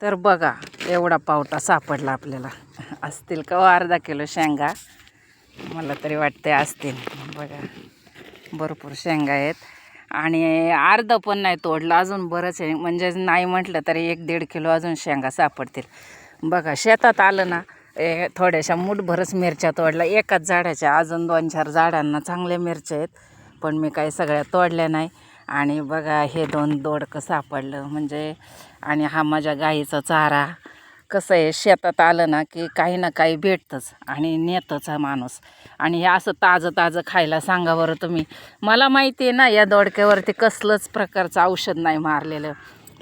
तर बघा एवढा पावटा सापडला आपल्याला. असतील का हो अर्धा किलो शेंगा? मला तरी वाटते असतील. बघा भरपूर शेंगा आहेत. आणि अर्ध पण नाही तोडलं अजून बरंच आहे. म्हणजे नाही म्हटलं तरी एक दीड किलो अजून शेंगा सापडतील. बघा शेतात आलं ना ए, थोड्याशा मुठभरच मिरच्या तोडल्या. एकाच झाडाच्या अजून दोन चार झाडांना चांगल्या मिरच्या आहेत. पण मी काही सगळ्या तोडल्या नाही. आणि बघा हे दोन दोडकं सापडलं. म्हणजे आणि हा माझ्या गाईचा चारा कसं आहे शेतात आलं ना की काही ना काही भेटतंच आणि नेतंच हा माणूस. आणि हे असं ताजं ताजं खायला सांगा बरं तुम्ही. मला माहिती आहे ना या दोडक्यावरती कसलंच प्रकारचं औषध नाही मारलेलं.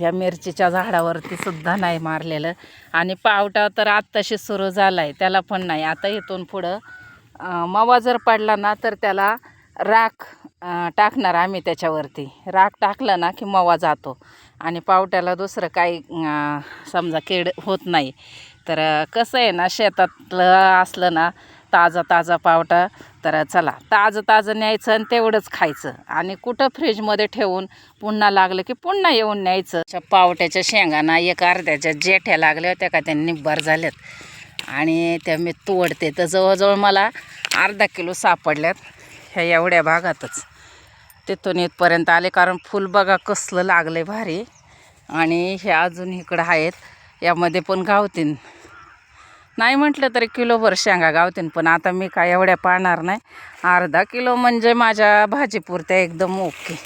या मिरचीच्या झाडावरती सुद्धा नाही मारलेलं. आणि पावटा तर आत्ताशी सुरू झाला आहे त्याला पण नाही. आता इथून पुढं मवा मावा जर पडला ना तर त्याला राख टाकणार आम्ही त्याच्यावरती. राख टाकलं ना की मवा जातो. आणि पावट्याला दुसरं काही समजा कीड होत नाही. तर कसं आहे ना शेतातलं असलं ना ताजा ताजा पावटा तर चला ताजं ताजं न्यायचं आणि तेवढंच खायचं. आणि कुठं फ्रीजमध्ये ठेवून पुन्हा लागलं की पुन्हा येऊन न्यायचं. पावट्याच्या शेंगाना एक अर्ध्याच्या जेठ्या लागल्या होत्या का त्यांनी निब्बार झाल्यात. आणि त्या मी तोडते. तर जवळजवळ मला अर्धा किलो सापडल्यात. ह्या एवढ्या भागातच. तिथून इथपर्यंत आले कारण फुल बघा कसलं लागलं भारी. आणि हे अजून इकडं आहेत. यामध्ये पण गावतीन. नाही म्हटलं तरी किलोभर शेंगा गावतीन पण आता मी काय एवढ्या पाळणार नाही. अर्धा किलो म्हणजे माझ्या भाजीपुरत्या एकदम ओके.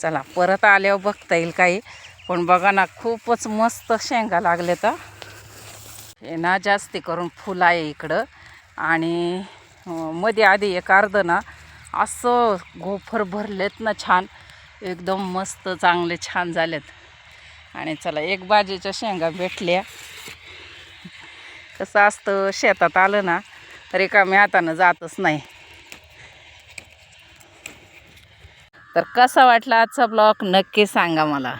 चला परत आल्यावर बघता येईल काही. पण बघा ना खूपच मस्त शेंगा लागले तर हे ना जास्ती करून फुल आहे इकडं. आणि मध्ये आधी एक अर्ध ना असं गोफर भरलेत ना छान. एकदम मस्त चांगले छान झालेत. आणि चला एक भाजीच्या शेंगा भेटल्या. कसं असतं शेतात आलं ना रिकाम्या हातानं जातच नाही. तर कसा वाटला आजचा ब्लॉग नक्की सांगा मला.